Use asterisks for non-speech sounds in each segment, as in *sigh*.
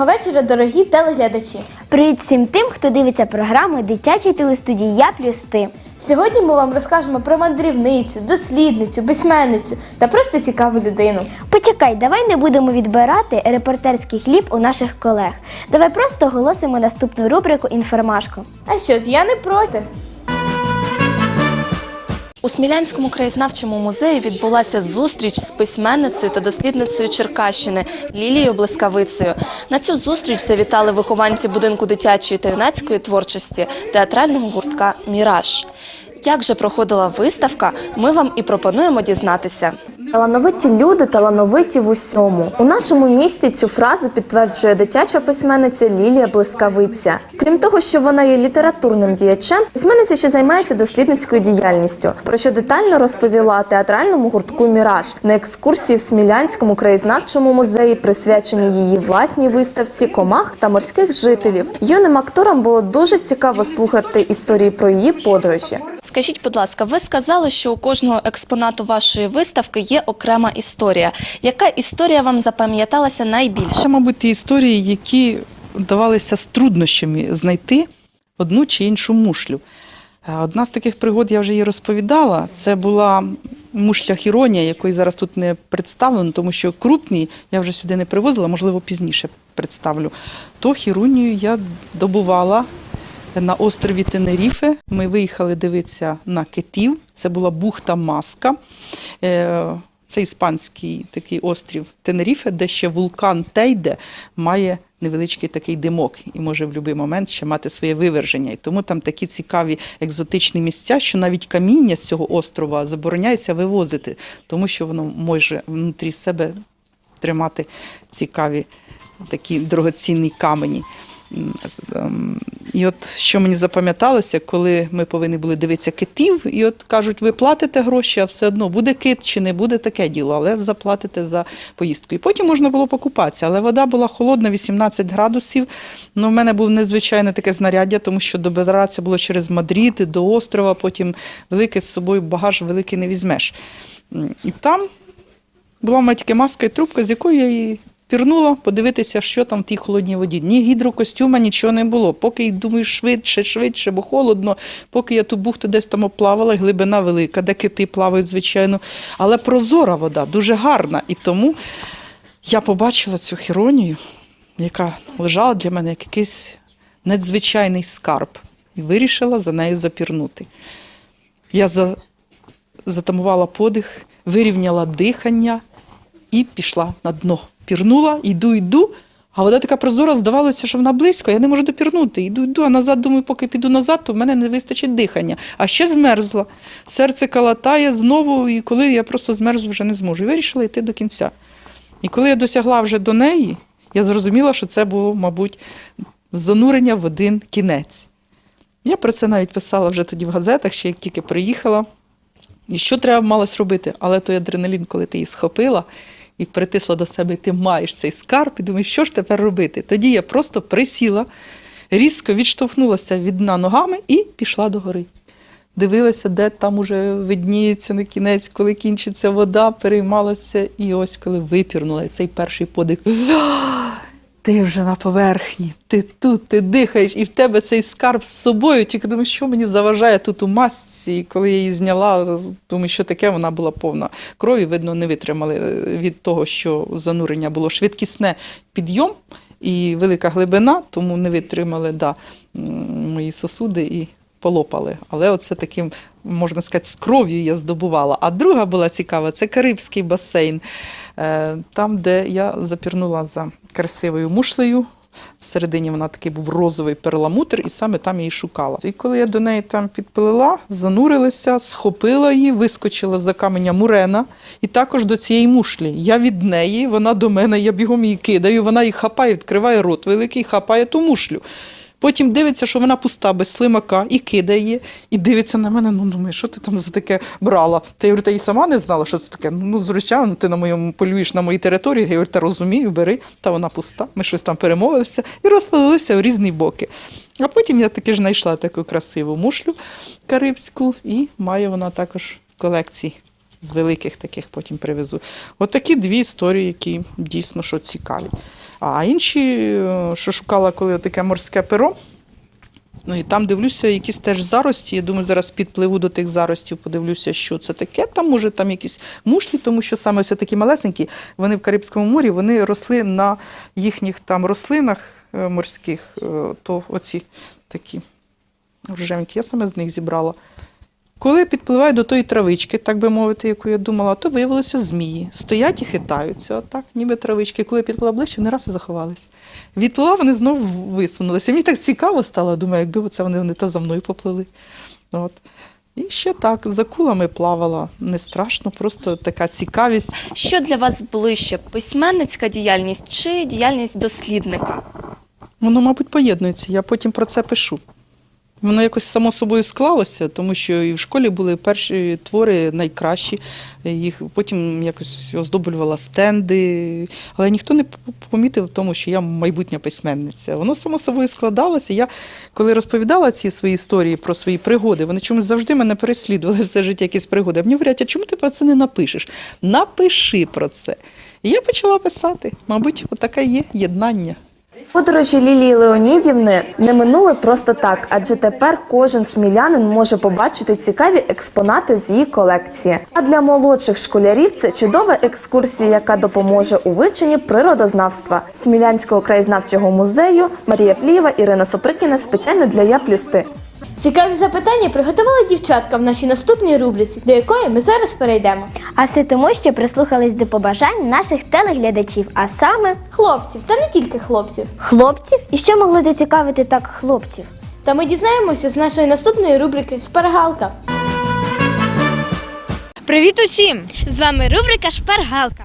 Доброго вечора, дорогі телеглядачі. Привіт всім тим, хто дивиться програми дитячої телестудії Я плюс ти. Сьогодні ми вам розкажемо про мандрівницю, дослідницю, письменницю та просто цікаву людину. Почекай, давай не будемо відбирати репортерський хліб у наших колег. Давай просто оголосимо наступну рубрику Інформашко. А що ж, я не проти. У Смілянському краєзнавчому музеї відбулася зустріч з письменницею та дослідницею Черкащини Лілією Блискавицею. На цю зустріч завітали вихованці будинку дитячої та юнацької творчості театрального гуртка Міраж. Як же проходила виставка, ми вам і пропонуємо дізнатися. Талановиті люди талановиті в усьому. У нашому місті цю фразу підтверджує дитяча письменниця Лілія Блискавиця. Крім того, що вона є літературним діячем, письменниця ще займається дослідницькою діяльністю, про що детально розповіла театральному гуртку Міраж на екскурсії в Смілянському краєзнавчому музеї, присвяченій її власній виставці комах та морських жителів. Юним акторам було дуже цікаво слухати історії про її подорожі. Скажіть, будь ласка, ви сказали, що у кожного експонату вашої виставки є окрема історія. Яка історія вам запам'яталася найбільше? Це, мабуть, ті історії, які давалися з труднощами знайти одну чи іншу мушлю. Е, Одна з таких пригод я вже її розповідала. Це була мушля хіронія, якої зараз тут не представлено, тому що крупні я вже сюди не привозила, можливо, пізніше представлю. То хіронію я добувала на острові Тенеріфе. Ми виїхали дивитися на китів. Це була бухта Маска. Це іспанський такий острів Тенеріфе, де ще вулкан Тейде має невеличкий такий димок і може в будь-який момент ще мати своє виверження. І тому там такі цікаві екзотичні місця, що навіть каміння з цього острова забороняється вивозити, тому що воно може внутрі себе тримати цікаві такі дорогоцінні камені. І от що мені запам'яталося, коли ми повинні були дивитися китів, і от кажуть, ви платите гроші, а все одно буде кит чи не буде таке діло, але заплатите за поїздку. І потім можна було покупатися, але вода була холодна, 18 градусів. Ну, в мене був незвичайне таке знаряддя, тому що добиратися було через Мадрид до острова, потім велике з собою багаж великий не візьмеш. І там була в мене тільки маска і трубка, з якою я її пірнула подивитися, що там в тій холодній воді. Ні гідрокостюма, нічого не було. Поки й думаю, швидше, швидше, бо холодно. Поки я ту бухту десь там оплавала, глибина велика, де кити плавають, звичайно. Але прозора вода, дуже гарна. І тому я побачила цю хіронію, яка лежала для мене як якийсь надзвичайний скарб, і вирішила за нею запірнути. Я за, затамувала подих, вирівняла дихання і пішла на дно. Пірнула, йду, йду, а вода така прозора, здавалося, що вона близько, я не можу допірнути. Йду, йду, а назад, думаю, поки піду назад, то в мене не вистачить дихання. А ще змерзла. Серце калатає знову, і коли я просто змерзу, вже не зможу. І вирішила йти до кінця. І коли я досягла вже до неї, я зрозуміла, що це було, мабуть, занурення в один кінець. Я про це навіть писала вже тоді в газетах, ще як тільки приїхала. І що треба малось робити? Але той адреналін, коли ти її схопила і притисла до себе, і ти маєш цей скарб, і думаєш, що ж тепер робити? Тоді я просто присіла, різко відштовхнулася від дна ногами і пішла до гори. Дивилася, де там уже видніється на кінець, коли кінчиться вода, переймалася, і ось коли випірнула цей перший подих. Ти вже на поверхні, ти тут, ти дихаєш, і в тебе цей скарб з собою. Тільки думаю, що мені заважає тут у масці. Коли я її зняла, думаю, що таке, вона була повна крові. Видно, не витримали е, від того, що занурення було швидкісне підйом і велика глибина, тому не витримали да, мої сосуди і полопали. Але оце таким, можна сказати, з кров'ю я здобувала. А друга була цікава це Карибський басейн. Е, Там, де я запірнула за красивою мушлею, Всередині вона такий був розовий перламутр, і саме там її шукала. І коли я до неї там підплила, занурилася, схопила її, вискочила за каменя мурена, і також до цієї мушлі. Я від неї, вона до мене, я бігом її кидаю, вона її хапає, відкриває рот великий, хапає ту мушлю. Потім дивиться, що вона пуста, без слимака, і кидає її, і дивиться на мене, ну думає, що ти там за таке брала? Та я говорю, та і сама не знала, що це таке. Ну, звичайно, ти на моєму полюєш на моїй території. Я говорю, та розумію, бери, та вона пуста. Ми щось там перемовилися і розпалилися в різні боки. А потім я таки ж знайшла таку красиву мушлю карибську, і має вона також в колекції. З великих таких потім привезу. От такі дві історії, які дійсно що цікаві. А інші, е, що шукала, коли таке морське перо, Ну і там дивлюся, якісь теж зарості. Я думаю, зараз підпливу до тих заростів, подивлюся, що це таке. Там може там якісь мушлі, тому що саме ось такі малесенькі, вони в Карибському морі, вони росли на їхніх там рослинах е, морських, е, то оці такі рожевенькі. Я саме з них зібрала. Коли підпливаю до тої травички, так би мовити, яку я думала, то виявилося змії. Стоять і хитаються, отак, ніби травички. Коли я підплила ближче, вони раз і заховались. Відплила, вони знову висунулися. Мені так цікаво стало, думаю, якби оце вони, вони та за мною поплили. От. І ще так, за кулами плавала. Не страшно, просто така цікавість. Що для вас ближче письменницька діяльність чи діяльність дослідника? Воно, мабуть, поєднується. Я потім про це пишу. Воно якось само собою склалося, тому що і в школі були перші твори найкращі. Їх потім якось оздоблювала стенди. Але ніхто не помітив в тому, що я майбутня письменниця. Воно само собою складалося. Я коли розповідала ці свої історії про свої пригоди, вони чомусь завжди мене переслідували *laughs* все життя якісь пригоди. Мені говорять, а чому ти про це не напишеш? Напиши про це. І я почала писати. Мабуть, отаке є єднання. Подорожі Лілії Леонідівни не минули просто так, адже тепер кожен смілянин може побачити цікаві експонати з її колекції. А для молодших школярів це чудова екскурсія, яка допоможе у вивченні природознавства Смілянського краєзнавчого музею Марія Плієва, Ірина Соприкіна спеціально для Я плюс ти. Цікаві запитання приготувала дівчатка в нашій наступній рубриці, до якої ми зараз перейдемо. А все тому, що прислухались до побажань наших телеглядачів, а саме Хлопців, та не тільки хлопців. хлопців. І що могло зацікавити так хлопців? Та ми дізнаємося з нашої наступної рубрики Шпаргалка. Привіт усім! З вами рубрика Шпаргалка.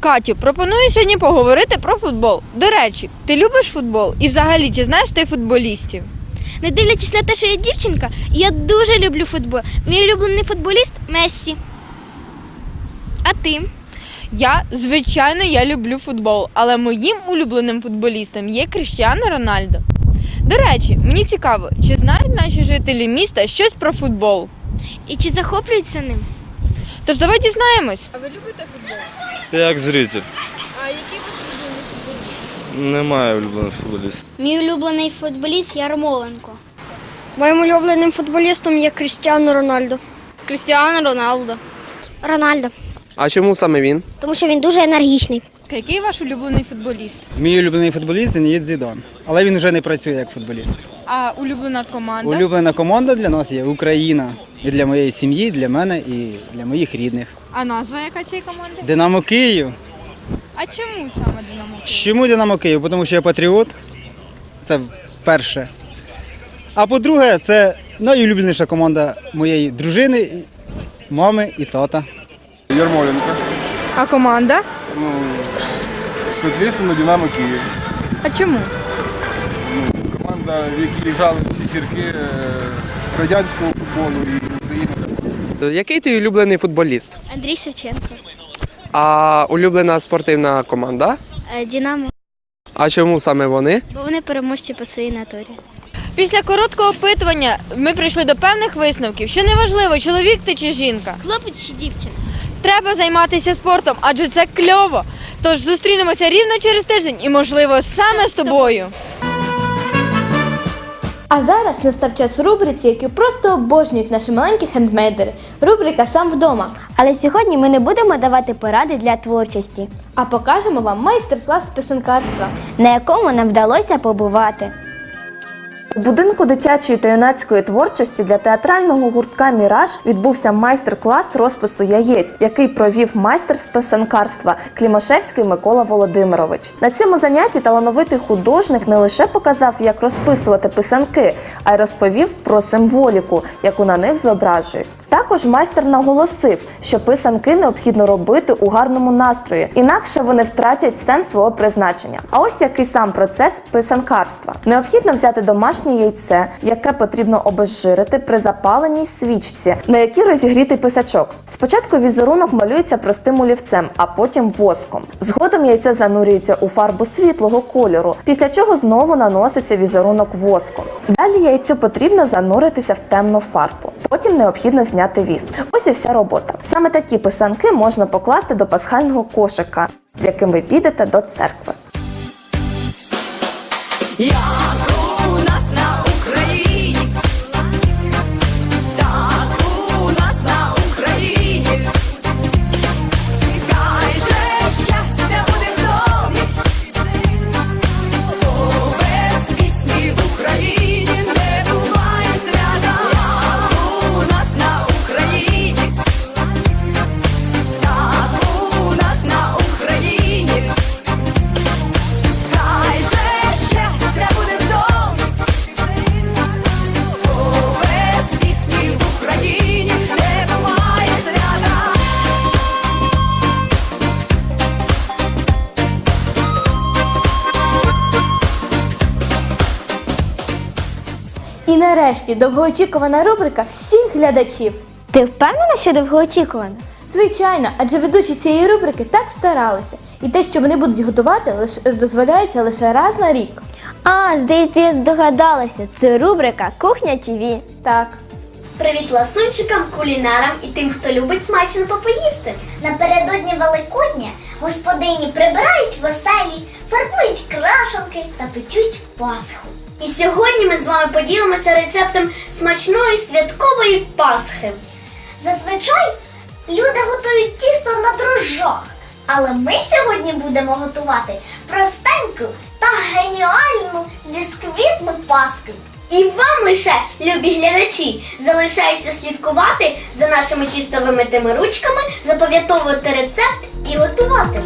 Катю, пропоную сьогодні поговорити про футбол. До речі, ти любиш футбол? І взагалі, чи знаєш ти футболістів? Не дивлячись на те, що я дівчинка, я дуже люблю футбол. Мій улюблений футболіст Мессі. А ти? Я, звичайно, я люблю футбол, але моїм улюбленим футболістом є Кріштіано Рональдо. До речі, мені цікаво, чи знають наші жителі міста щось про футбол? І чи захоплюються ним? Тож давай дізнаємось. А ви любите футбол? Як зритель. Немає улюбленого футболіста. Мій улюблений футболіст Ярмоленко. Моїм улюбленим футболістом є Крістіано Рональдо. Крістіано Роналдо. Рональдо. А чому саме він? Тому що він дуже енергічний. Який ваш улюблений футболіст? Мій улюблений футболіст Зеніт Зідон. Але він вже не працює як футболіст. А улюблена команда? Улюблена команда для нас є Україна. І для моєї сім'ї, для мене і для моїх рідних. А назва яка цієї команди? Динамо Київ. А чому саме Динамо? Київ? Чому Динамо Київ? Тому що я патріот. Це перше. А по-друге, це найулюбленіша команда моєї дружини, мами і тата. Ярмоленко. А команда? Ну, соответственно, Динамо Київ. А чому? Команда, в якій грали всі зірки е, радянського футболу і України. Який ти улюблений футболіст? Андрій Шевченко. А улюблена спортивна команда? Е, Дінамо. А чому саме вони? Бо вони переможці по своїй натурі. Після короткого опитування ми прийшли до певних висновків, що неважливо, чоловік ти чи жінка. Хлопець чи дівчина? Треба займатися спортом, адже це кльово. Тож зустрінемося рівно через тиждень і, можливо, саме з тобою. А зараз настав час рубриці, яку просто обожнюють наші маленькі хендмейдери. Рубрика Сам вдома. Але сьогодні ми не будемо давати поради для творчості, А покажемо вам майстер-клас з писанкарства. на якому нам вдалося побувати. У будинку дитячої та юнацької творчості для театрального гуртка Міраж відбувся майстер-клас розпису яєць, який провів майстер з писанкарства Клімашевський Микола Володимирович. На цьому занятті талановитий художник не лише показав, як розписувати писанки, а й розповів про символіку, яку на них зображують. Також майстер наголосив, що писанки необхідно робити у гарному настрої, інакше вони втратять сенс свого призначення. А ось який сам процес писанкарства. Необхідно взяти домашнє яйце, яке потрібно обезжирити при запаленій свічці, на якій розігрітий писачок. Спочатку візерунок малюється простим олівцем, а потім воском. Згодом яйце занурюється у фарбу світлого кольору, після чого знову наноситься візерунок воском. Далі яйцю потрібно зануритися в темну фарбу. Потім необхідно зняти віск. Ось і вся робота. Саме такі писанки можна покласти до пасхального кошика, з яким ви підете до церкви. у нарешті довгоочікувана рубрика всіх глядачів. Ти впевнена, що довгоочікувано? Звичайно, адже ведучі цієї рубрики так старалися. І те, що вони будуть готувати, лише дозволяється лише раз на рік. А, здається, я здогадалася. Це рубрика Кухня ТВ. Так. Привіт ласунчикам, кулінарам і тим, хто любить смачно попоїсти. Напередодні Великодня господині прибирають веселі, фарбують крашанки та печуть пасху. І сьогодні ми з вами поділимося рецептом смачної святкової пасхи. Зазвичай люди готують тісто на дрожжах, але ми сьогодні будемо готувати простеньку та геніальну бісквітну пасху. І вам лише, любі глядачі, залишається слідкувати за нашими чисто вимитими ручками, запам'ятовувати рецепт і готувати.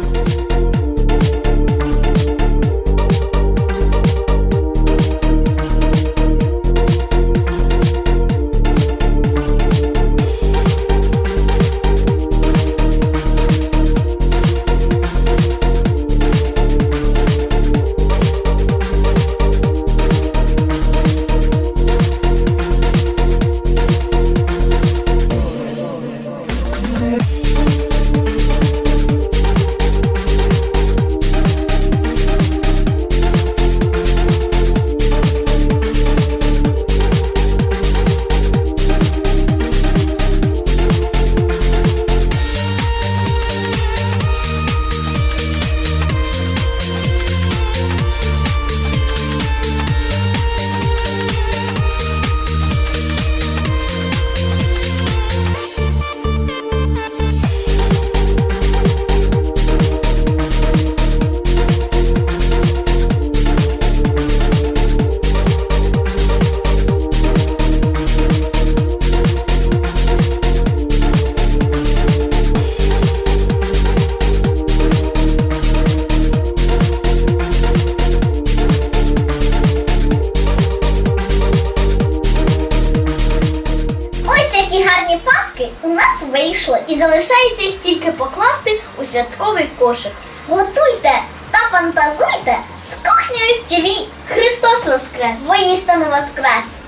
І залишається їх тільки покласти у святковий кошик. Готуйте та фантазуйте з кухнею ТВ. Христос Воскрес! Воістину Воскрес!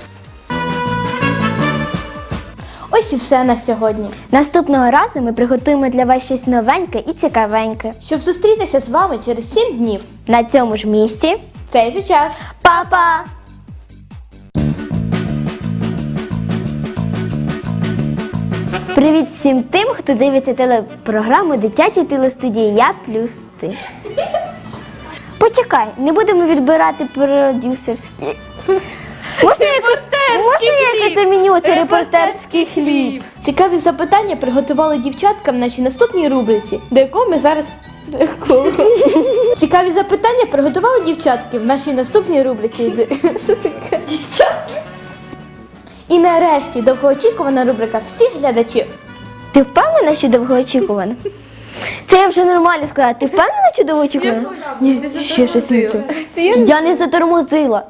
Ось і все на сьогодні. Наступного разу ми приготуємо для вас щось новеньке і цікавеньке. Щоб зустрітися з вами через 7 днів. На цьому ж місці. В Цей же час. Па-па! Привіт всім тим, хто дивиться телепрограму Дитячі телестудії Я плюс ти. Почекай, не будемо відбирати продюсерські. *laughs* Можна якось, можна якось це репортерський хліб? Цікаві запитання приготували дівчаткам в нашій наступній рубриці, до якого ми зараз. До якого? *laughs* Цікаві запитання приготували дівчатки в нашій наступній рубриці. *laughs* І нарешті довгоочікувана рубрика всіх глядачів. Ти впевнена, що довгоочікувана? Це я вже нормально сказала. Ти впевнена, що довгоочікувана? Ні, ще щось не то. Я не затормозила.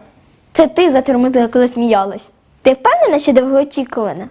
Це ти затормозила, коли сміялась. Ти впевнена, що довгоочікувана?